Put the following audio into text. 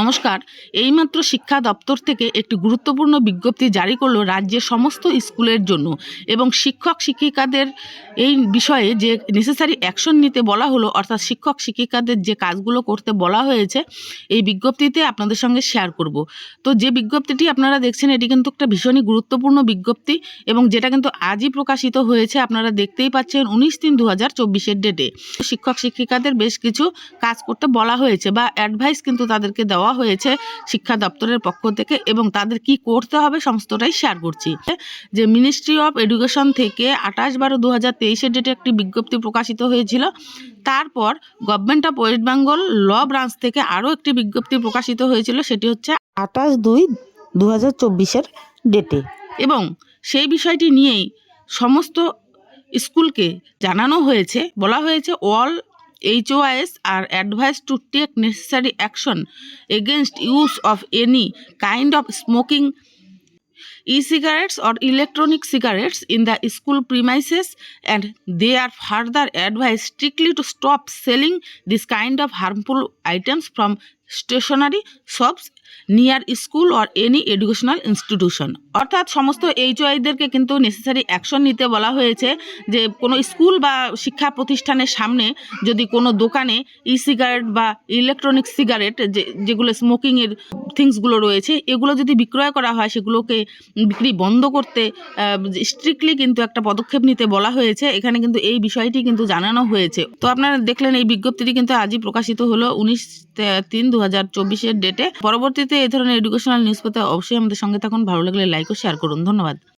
নমস্কার এইমাত্র শিক্ষা দপ্তর থেকে একটি গুরুত্বপূর্ণ বিজ্ঞপ্তি জারি করলো রাজ্যের সমস্ত স্কুলের জন্য এবং শিক্ষক শিক্ষিকাদের এই বিষয়ে যে নেসেসারি অ্যাকশন নিতে বলা হলো অর্থাৎ শিক্ষক শিক্ষিকাদের যে কাজগুলো করতে বলা হয়েছে এই বিজ্ঞপ্তিতে আপনাদের সঙ্গে শেয়ার করব তো যে বিজ্ঞপ্তিটি আপনারা দেখছেন এটি কিন্তু একটা ভীষণই গুরুত্বপূর্ণ বিজ্ঞপ্তি এবং যেটা কিন্তু আজই প্রকাশিত হয়েছে আপনারা দেখতেই পাচ্ছেন উনিশ তিন দু হাজার চব্বিশের ডেটে শিক্ষক শিক্ষিকাদের বেশ কিছু কাজ করতে বলা হয়েছে বা অ্যাডভাইস কিন্তু তাদেরকে দেওয়া দেওয়া হয়েছে শিক্ষা দপ্তরের পক্ষ থেকে এবং তাদের কি করতে হবে সমস্তটাই শেয়ার করছি যে মিনিস্ট্রি অফ এডুকেশন থেকে আঠাশ বারো দু হাজার তেইশের ডেটে একটি বিজ্ঞপ্তি প্রকাশিত হয়েছিল তারপর government of West Bengal law branch থেকে আরও একটি বিজ্ঞপ্তি প্রকাশিত হয়েছিল সেটি হচ্ছে আঠাশ দুই দু হাজার চব্বিশের ডেটে এবং সেই বিষয়টি নিয়েই সমস্ত স্কুলকে জানানো হয়েছে বলা হয়েছে all HOIs are advised to take necessary action against use of any kind of smoking e cigarettes or electronic cigarettes in the school premises and they are further advice strictly to stop selling this kind of harmful items from stationery shops near school or any educational institution অর্থাৎ সমস্ত H ওয়াইদেরকে কিন্তু necessary action নিতে বলা হয়েছে যে কোনো school বা শিক্ষা প্রতিষ্ঠানের সামনে যদি কোনো দোকানে ই সিগারেট বা ইলেকট্রনিক সিগারেট যে যেগুলো স্মোকিংয়ের থিংসগুলো রয়েছে এগুলো যদি বিক্রয় করা হয় সেগুলোকে বিক্রি বন্ধ করতে স্ট্রিক্টলি কিন্তু একটা পদক্ষেপ নিতে বলা হয়েছে এখানে কিন্তু এই বিষয়টি কিন্তু জানানো হয়েছে তো আপনারা দেখলেন এই বিজ্ঞপ্তিটি কিন্তু আজই প্রকাশিত হলো উনিশ তিন দু হাজার চব্বিশের ডেটে পরবর্তীতে এই ধরনের এডুকেশনাল নিউজ পেতে অবশ্যই আমাদের সঙ্গে থাকুন ভালো লাগলে লাইক ও শেয়ার করুন ধন্যবাদ